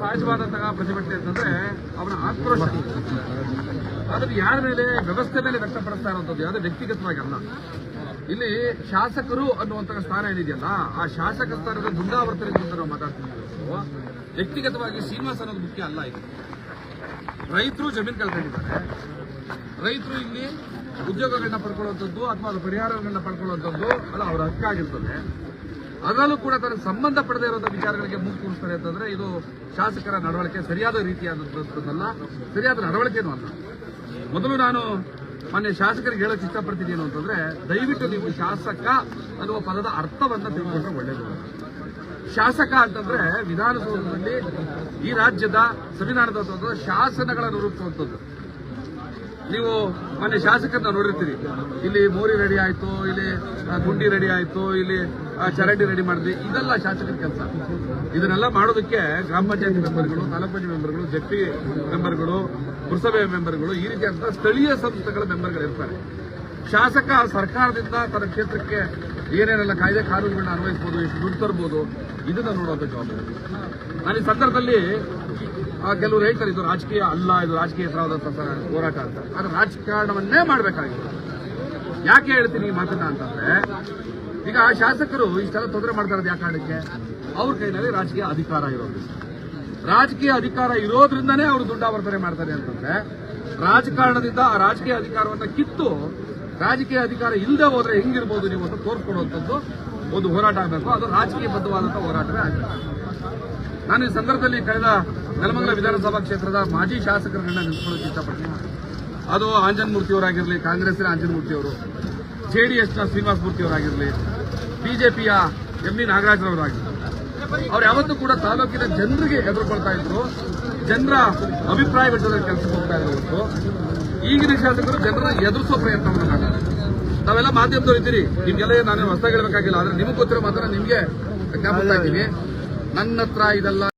ಸಹಜವಾದಂತಹ ಪ್ರತಿಭಟನೆ ಅಂತಂದ್ರೆ ಅವನ ಆಕ್ರೋಶ. ಅದನ್ನು ಯಾರ ಮೇಲೆ, ವ್ಯವಸ್ಥೆ ಮೇಲೆ ವ್ಯಕ್ತಪಡಿಸ್ತಾ ಇರುವಂತದ್ದು ಯಾವುದೇ ವ್ಯಕ್ತಿಗತವಾಗಿ ಅಲ್ಲ. ಇಲ್ಲಿ ಶಾಸಕರು ಅನ್ನುವಂತಹ ಸ್ಥಾನ ಏನಿದೆಯಲ್ಲ, ಆ ಶಾಸಕ ಸ್ಥಾನದ ದುಂಡಾವರ್ತನೆ ಅಂತ ನಾವು ಮಾತಾಡ್ತೀವಿ. ವ್ಯಕ್ತಿಗತವಾಗಿ ಶ್ರೀನಿವಾಸ ಅನ್ನೋದು ಮುಖ್ಯ ಅಲ್ಲ ಇದು. ರೈತರು ಜಮೀನು ಕಳ್ಕೊಂಡಿದ್ದಾರೆ. ರೈತರು ಇಲ್ಲಿ ಉದ್ಯೋಗಗಳನ್ನ ಪಡ್ಕೊಳ್ಳುವಂಥದ್ದು ಅಥವಾ ಪರಿಹಾರಗಳನ್ನ ಪಡ್ಕೊಳ್ಳುವಂಥದ್ದು ಅಲ್ಲ, ಅವರ ಹಕ್ಕಾಗಿರ್ತದೆ. ಅದರಲ್ಲೂ ಕೂಡ ತನಗೆ ಸಂಬಂಧಪಡದೇ ಇರುವಂತಹ ವಿಚಾರಗಳಿಗೆ ಮೂಗು ಕೂರಿಸ್ತಾರೆ ಅಂತಂದ್ರೆ ಇದು ಶಾಸಕರ ನಡವಳಿಕೆ ಸರಿಯಾದ ರೀತಿಯಾದಂಥದ್ದಲ್ಲ ಸರಿಯಾದ ನಡವಳಿಕೆನೂ ಅಲ್ಲ. ಮೊದಲು ನಾನು ಮೊನ್ನೆ ಶಾಸಕರಿಗೆ ಹೇಳೋಕೆ ಇಷ್ಟಪಡ್ತೀನಿ ಏನು ಅಂತಂದ್ರೆ, ದಯವಿಟ್ಟು ನೀವು ಶಾಸಕ ಅನ್ನುವ ಪದದ ಅರ್ಥವನ್ನ ತಿಳ್ಕೊಂಡ್ರೆ ಒಳ್ಳೇದು. ಶಾಸಕ ಅಂತಂದ್ರೆ ವಿಧಾನಸೌಧದಲ್ಲಿ ಈ ರಾಜ್ಯದ ಸಂವಿಧಾನದ ಶಾಸನಗಳನ್ನು ರೂಪಿಸುವಂಥದ್ದು ನೀವು ಮೊನ್ನೆ ಶಾಸಕರನ್ನ ನೋಡಿರ್ತೀರಿ. ಇಲ್ಲಿ ಮೋರಿ ರೆಡಿ ಆಯ್ತು, ಇಲ್ಲಿ ಗುಂಡಿ ರೆಡಿ ಆಯ್ತು, ಇಲ್ಲಿ ಚರಂಡಿ ರೆಡಿ ಮಾಡಿದ್ವಿ. ಇದೆಲ್ಲ ಶಾಸಕರ ಕೆಲಸ. ಇದನ್ನೆಲ್ಲ ಮಾಡೋದಕ್ಕೆ ಗ್ರಾಮ ಪಂಚಾಯತಿ ಮೆಂಬರ್ಗಳು, ತಾಲೂಕು ಪಂಚಾಯತ್ ಮೆಂಬರ್ಗಳು ಜೆಪಿ ಮೆಂಬರ್ಗಳು, ಪುರಸಭೆ ಮೆಂಬರ್ಗಳು ಈ ರೀತಿಯಾದಂತಹ ಸ್ಥಳೀಯ ಸಂಸ್ಥೆಗಳ ಮೆಂಬರ್ಗಳು ಇರ್ತಾರೆ ಶಾಸಕ ಸರ್ಕಾರದಿಂದ ತನ್ನ ಕ್ಷೇತ್ರಕ್ಕೆ ಏನೇನೆಲ್ಲ ಕಾಯ್ದೆ ಕಾನೂನುಗಳನ್ನ ಅನ್ವಯಿಸಬಹುದು ಎಷ್ಟು ದುಡ್ಡು ತರಬಹುದು ಇದನ್ನ ನೋಡುವಂತ ಜವಾಬ್ದಾರಿ. ನಾನು ಈ ಸಂದರ್ಭದಲ್ಲಿ ಕೆಲವರು ಹೇಳ್ತಾರೆ ಇದು ರಾಜಕೀಯ ಅಲ್ಲ, ಇದು ರಾಜಕೀಯ ರಾಜಕೀಯವಾದಂತಹ ಹೋರಾಟ ಅಂತ. ಆದ್ರೆ ರಾಜಕಾರಣವನ್ನೇ ಮಾಡಬೇಕಾಗಿದೆ ಯಾಕೆ ಹೇಳ್ತೀನಿ ಈ ಮಾತನ್ನ ಅಂತಂದ್ರೆ, ಈಗ ಆ ಶಾಸಕರು ಇಷ್ಟೆಲ್ಲ ತೊಂದರೆ ಮಾಡ್ತಾ ಇರೋದು ಯಾಕೆ ಕಾರಣಕ್ಕೆ? ಅವ್ರ ಕೈನಲ್ಲಿ ರಾಜಕೀಯ ಅಧಿಕಾರ ಇರೋದು. ರಾಜಕೀಯ ಅಧಿಕಾರ ಇರೋದ್ರಿಂದನೇ ಅವರು ದುಡ್ಡಾವರ್ತನೆ ಮಾಡ್ತಾರೆ ಅಂತಂದ್ರೆ, ರಾಜಕಾರಣದಿಂದ ಆ ರಾಜಕೀಯ ಅಧಿಕಾರವನ್ನ ಕಿತ್ತು ರಾಜಕೀಯ ಅಧಿಕಾರ ಇಲ್ಲದೆ ಹೋದ್ರೆ ಹೆಂಗಿರ್ಬೋದು ನೀವು ಅಂತ ತೋರಿಸ್ಕೊಡುವಂಥದ್ದು ಒಂದು ಹೋರಾಟ ಆಗಬೇಕು. ಅದು ರಾಜಕೀಯ ಬದ್ಧವಾದಂತಹ ಹೋರಾಟವೇ ಆಗಿದೆ ನಾನು ಈ ಸಂದರ್ಭದಲ್ಲಿ ಕಳೆದ ನೆಲಮಂಗಲ ವಿಧಾನಸಭಾ ಕ್ಷೇತ್ರದ ಮಾಜಿ ಶಾಸಕರನ್ನ ನಿಂತ್ಕೊಳ್ಳೋಕೆ ಇಷ್ಟಪಡ್ತೀನಿ. ಅದು ಆಂಜನ್ ಮೂರ್ತಿ ಅವರಾಗಿರಲಿ ಜೆ ಆಂಜನ್ ಮೂರ್ತಿ ಅವರು ಜೆಡಿಎಸ್ನ ಶ್ರೀನಿವಾಸ ಮೂರ್ತಿ ಅವರಾಗಿರಲಿ ಬಿಜೆಪಿಯ ಎಂ ವಿ ನಾಗರಾಜ್ರವರಾಗಿರಲಿ. ಅವ್ರು ಯಾವತ್ತೂ ಕೂಡ ತಾಲೂಕಿನ ಜನರಿಗೆ ಎದುರುಕೊಳ್ತಾ ಇದ್ರು. ಜನರ ಅಭಿಪ್ರಾಯ ಬಿಟ್ಟದ ಕೆಲಸಕ್ಕೆ ಹೋಗ್ತಾ ಇದ್ರು ಈಗಿನ ಶಾಸಕರು ಜನರ ಎದುರಿಸುವ ಪ್ರಯತ್ನವನ್ನು ಮಾಡ್ತಾರೆ. ನಾವೆಲ್ಲ ಮಾಧ್ಯಮ ಇದ್ದೀರಿ. ನಿಮ್ಗೆಲ್ಲ ನಾನು ಹೊಸದಾಗಿ ಹೇಳಬೇಕಾಗಿಲ್ಲ. ಆದ್ರೆ ನಿಮಗೆ ಗೊತ್ತಿರೋ ಮಾತ್ರ ನಿಮ್ಗೆ ಜ್ಞಾಪಿಸ್ತಾ ಇದ್ದೀನಿ. ನನ್ನ ಹತ್ರ ಇದೆಲ್ಲ